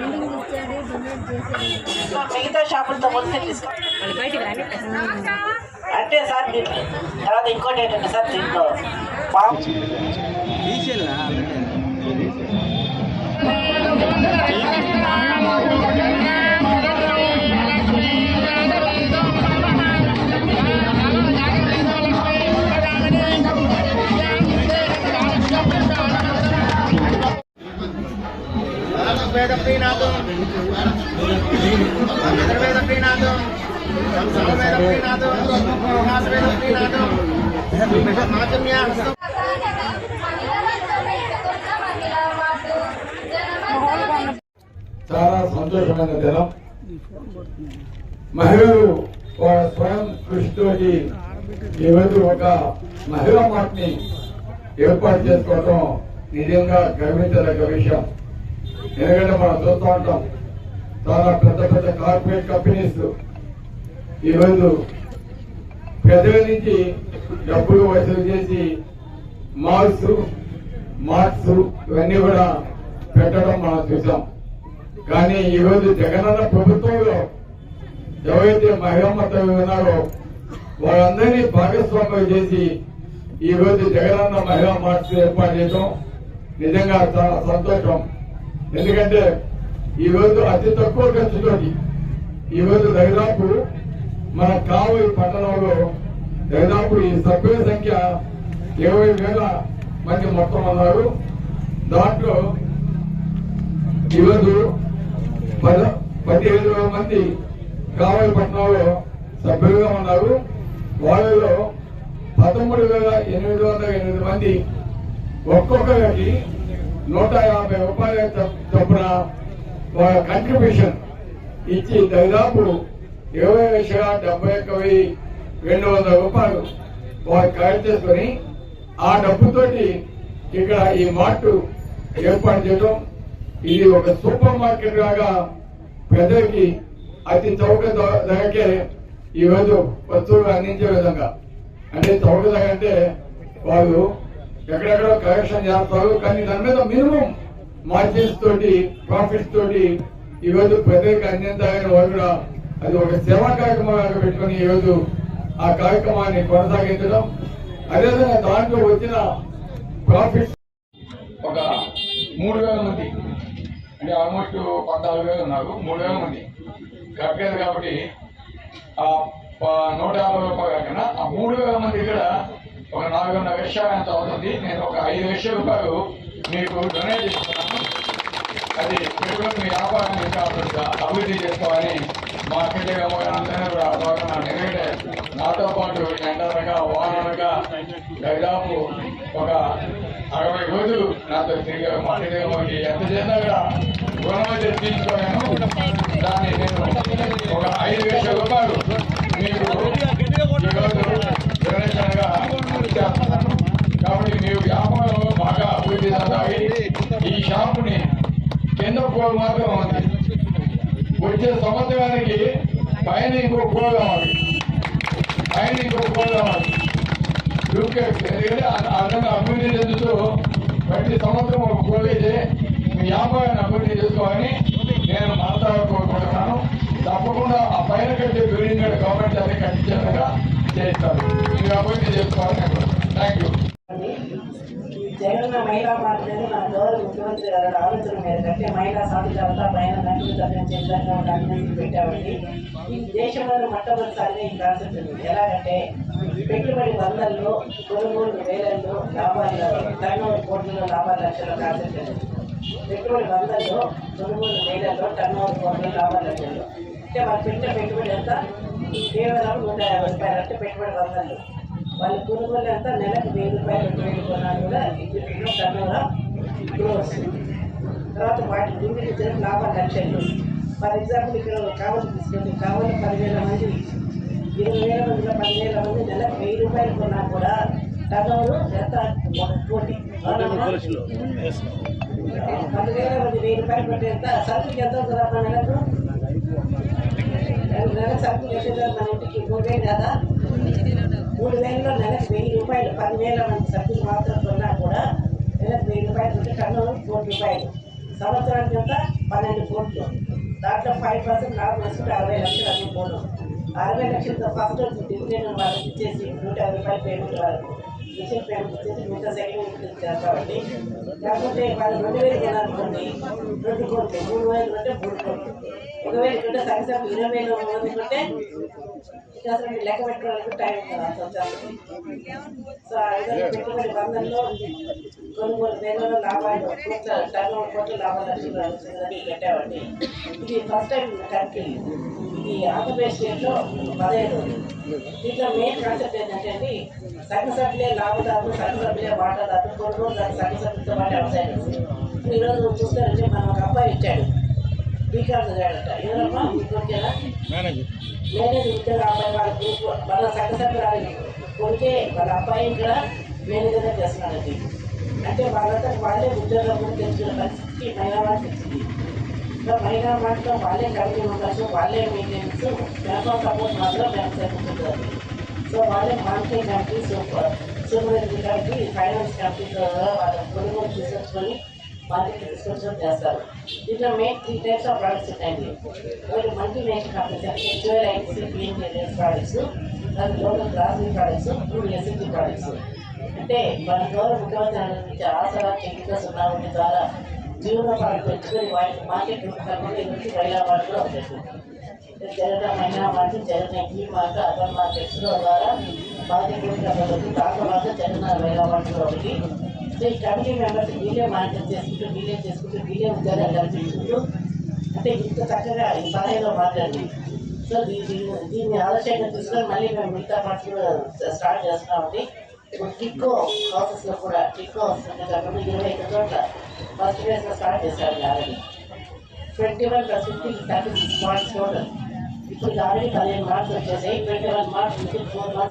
Building ఇచ్చాడు donate చేశాడు మిగతా షాపులతో పోలిస్తే అంటే సార్ తర్వాత ఇంకోటి ఏంటంటే సార్ దీంట్లో పాము చాలా సంతోషమైన దినం. మహిళలు వాళ్ళ స్వయం కృషితోటి ఈరోజు ఒక మహిళా మార్ట్ని ఏర్పాటు చేసుకోవడం నిజంగా గర్వించదగ్గ విషయం. ఎందుకంటే మనం చూస్తూ ఉంటాం చాలా పెద్ద పెద్ద కార్పొరేట్ కంపెనీస్ ఈరోజు పెద్దల నుంచి డబ్బులు వసూలు చేసి మాల్స్ మార్క్స్ ఇవన్నీ కూడా పెట్టడం మనం చూసాం. కానీ ఈ రోజు జగనన్న ప్రభుత్వంలో ఎవరైతే మహిళమ్మతో ఉన్నారో వాళ్ళందరినీ భాగస్వామ్యం చేసి ఈ రోజు జగనన్న మహిళా మార్క్స్ ఏర్పాటు చేయడం నిజంగా చాలా సంతోషం. ఎందుకంటే ఈ రోజు అతి తక్కువ ఖర్చుతోటి ఈ రోజు దాదాపు మన కావలి పట్టణంలో దాదాపు ఈ సభ్యుల సంఖ్య ఇరవై వేల మంది మొత్తం ఉన్నారు. దాంట్లో ఈరోజు పద పదిహేను వేల మంది కావలి పట్టణంలో సభ్యులుగా ఉన్నారు. వాళ్ళలో పదమూడు వేల ఎనిమిది వందల ఎనిమిది మంది ఒక్కొక్కరికి నూట యాభై రూపాయల చొప్పున వాళ్ళ కంట్రిబ్యూషన్ ఇచ్చి దాదాపు ఇరవై లక్షల డెబ్బై ఒక్క వెయ్యి రెండు వందల రూపాయలు వారు కలెక్ట్ చేసుకుని ఆ డబ్బుతోటి ఇక్కడ ఈ మార్ట్ ఏర్పాటు చేయడం ఇది ఒక సూపర్ మార్కెట్ లాగా ప్రజలకి అతి చౌక ధరకే ఈరోజు వస్తువులు అందించే విధంగా. అంటే చౌక ధర అంటే వాళ్ళు ఎక్కడెక్కడో కలెక్షన్ చేస్తారు కానీ దాని మీద మినిమం మార్జిన్స్ తోటి ప్రాఫిట్స్ తోటి ఈరోజు ప్రజలకు అందించాలని వాళ్ళు కూడా అది ఒక సేవా కార్యక్రమం పెట్టుకుని ఈరోజు ఆ కార్యక్రమాన్ని కొనసాగించడం. అదేవిధంగా దాంట్లో వచ్చిన ప్రాఫిట్స్ ఒక మూడు వేల మంది. అంటే ఆల్మోస్ట్ పద్నాలుగు వేలు ఉన్నారు. మూడు వేల మంది. కట్టలేదు కాబట్టి ఆ నూట యాభై రూపాయలు కాకుండా ఆ మూడు వేల మంది ఇక్కడ ఒక నాలుగున్నర లక్షలు ఎంత అవుతుంది? నేను ఒక ఐదు లక్షల రూపాయలు మీకు డొనేట్ చేస్తున్నాను. అది వ్యాపారాన్ని అభివృద్ధి చేసుకోవాలని మా అక్కడే అందరినీ ఎందుకంటే నాతో పాటు ఎండనగా వాననగా దాదాపు ఒక అరవై రోజులు నాతో తిరిగి మాట్లాడేమోకి ఎంత చేసినా కూడా గుణమైతే తీసుకోలేను దాన్ని నేను ఒక ఐదు లక్షల రూపాయలు మీకు ఈరోజు డొనేషన్గా చేస్తున్నాను కాబట్టి మీరు వ్యాపారం బాగా అభివృద్ధి చెందాలి ఈ షాపుని కింద ఫ్లోర్ మాత్రం ఉంది వచ్చే సంవత్సరానికి పైన ఇంకో ఫ్లోర్ కావాలి. పైన ఇంకో ఫ్లోర్ కావాలి. ఎందుకంటే అభివృద్ధి చెందుతూ ప్రతి సంవత్సరం ఒక ఫ్లోర్ మీ వ్యాపారాన్ని అభివృద్ధి చేసుకోవాలని నేను మనసారా తప్పకుండా ఆ పైన కట్టే బిల్డింగ్ గవర్నమెంట్ అదే కట్టించేలాగా చేస్తారు మీరు అభివృద్ధి చేసుకోవాలని థ్యాంక్ యూ మహిళా పార్టీ మన గౌరవ ముఖ్యమంత్రి గారి ఆలోచన మేరకు మహిళా సాధికారత పైన నటులు చదివించే విధంగా ఒక పెట్టామండి. ఈ దేశంలో మొట్టమొదటిసారిగా ఈ కాన్సెప్ట్ ఉంది. ఎలాగంటే పెట్టుబడి వందల్లో కొనుగోలు వేలల్లో లాభాలు టర్నోవర్ కోట్లలో లాభాలు లక్షల కాన్సెప్ట్ ఉంది పెట్టుబడి వందల్లో కొనుగోలు వేలల్లో టర్నోవర్ కోట్లలో లాభాలు లక్షలు అంటే వాళ్ళు పెట్టిన పెట్టుబడి ఎంత? కేవలం నూట యాభై రూపాయలు. అంటే పెట్టుబడి వందలు వాళ్ళు కొనుగోలు ఎంత? నెలకు వెయ్యి రూపాయలు రెండు వేలు కొనాలి. కూడా టర్నోవర్ క్రోర్స్ తర్వాత వాటి గురించి జరిగిన లాభాలు లక్షలు. ఫర్ ఎగ్జాంపుల్ ఇక్కడ కావాలి తీసుకుంటే కావాలి పదివేల మంది. ఇరవై వేల మందిలో పదివేల మంది నెలకు వెయ్యి రూపాయలు కొన్నా కూడా టర్నోవర్ ఎంత? కోటి? పదివేల మంది వెయ్యి రూపాయలు కొట్టే ఎంత? సరుకుకి ఎంత అవుతుంది నెలకు? నెల సరుకులు వేసేదాన్ని మన ఇంటికి? మూడు కదా? మూడు వేలలో నెలకు వెయ్యి రూపాయలు పదివేల మంది సభ్యులు మాత్రం కొన్నా కూడా నెలకు వెయ్యి రూపాయలు ఉంటే కన్ను కోటి రూపాయలు సంవత్సరానికి కింద పన్నెండు కోట్లు. దాంట్లో ఫైవ్ పర్సెంట్ లాభం వేసుకుంటే అరవై లక్షలు అన్ని పోను. అరవై లక్షలతో ఫస్ట్ డివిడెండ్ వాళ్ళకి ఇచ్చేసి నూట యాభై రూపాయలు పేమెంట్ వాళ్ళకి మిషన్ పేమెంట్ ఇచ్చేసి మిగతా సెకండ్ కాబట్టి లేకపోతే వాళ్ళు రెండు వేలు కొనాలనుకోండి రెండు కోట్లు మూడు వేలు అంటే మూడు కోట్లు. ఇరవై కొంటే సంవత్సరం ఇరవై వేలు మంది కొంటే ఇంకా అసలు మీరు లెక్క పెట్టుకోవడానికి టైం కదా సంవత్సరానికి. సో ఆ పెట్టుబడి బంధంలో కొనుగోలు వేలలో లాభాలు కోట్ల టర్న్ కోట్ల లాభాలు లక్షలు వచ్చిందని పెట్టామండి ఇది ఫస్ట్ టైం కంట్రీ ఇది ఆంధ్రప్రదేశ్ స్టేట్లో పదహైదు దీంట్లో మెయిన్ కాన్సెప్ట్ ఏంటంటే అండి సగం సభ్యులే లాభదారులు సగం సభ్యులే వాటాదారులు కొనుగోలు సగం సభ్యులతో పాటు వ్యవసాయం. ఈరోజు చూస్తారంటే మనం ఒక అబ్బాయి ఇచ్చాడు బీకామ్ చదివాడట ఎవరమ్మా మీకు ఓకేనా ఉద్యోగ అబ్బాయి వాళ్ళ గ్రూప్ వాళ్ళ సంఘ సభ్యురాలు కొడుకే వాళ్ళ అబ్బాయి కూడా మేనేజర్గా అంటే వాళ్ళంతా వాళ్ళే ఉద్యోగం కూడా తెచ్చుకునే పరిస్థితికి మహిళా తెచ్చింది సో మహిళా వాళ్ళే కమిటీ మెంబర్స్ వాళ్ళే మెయింటెనెన్స్ వ్యాపార సపోర్ట్ మాత్రం వ్యవసాయం ఉంటుంది సో వాళ్ళే marketing committee super supervisory committee finance committee వాళ్ళ కొనుగోలు చేసేసుకొని మార్కెట్ తీసుకొచ్చడం చేస్తారు దీంట్లో main three types of products ఉంటాయండి ఒకటి మల్టీ నేషనల్ కంపెనీస్ అంటే హెచ్ఓఎల్ ఐటీసీ పిఎన్జీఎస్ ప్రొడక్ట్స్ అది లోకల్ గ్రాసరీ ప్రొడక్ట్స్ మూడు ఎస్ఎన్జీ ప్రొడక్ట్స్ అంటే మన గౌరవ ముఖ్యమంత్రి నుంచి ఆసరా టెక్నికల్స్ ఉన్న ద్వారా జీవనోపాధి పెంచుకొని వాటి మార్కెట్ కనుక నుంచి మహిళా మార్కెట్లో ఉంటుంది జగన్ మహిళా మార్కెట్ జగన్ ఈ మార్కెట్ అర్బన్ మార్కెట్స్లో ద్వారా మార్కెట్ ఒకటి దాంట్లో మాత్రం జగన్ మహిళా మార్కెట్లో ఒకటి సో ఈ కమిటీ మెంబర్స్ వీళ్ళే మార్కెట్ చేసుకుంటూ వీళ్ళే చేసుకుంటూ వీళ్ళే ఉద్యోగాలు కల్పించుకుంటూ అంటే ఇంత చక్కగా ఈ పదహైదో మాట్లాడి సో దీ- దీన్ని దీన్ని ఆలోచనగా తీసుకొని మళ్ళీ మేము మిగతా పార్ట్స్ కూడా స్టార్ట్ చేస్తున్నామండి ఇప్పుడు టిక్కో ప్రాసెస్లో కూడా టిక్కో వస్తుంది కాకుండా ఇరవై ఐదు చోట్ల ఫస్ట్ ఫేజ్లో స్టార్ట్ చేశారు already twenty one plus fifty thirty six marks total ఇప్పుడు ఆల్రెడీ పదిహేను మార్క్స్ వచ్చేసాయి. Twenty one marks four marks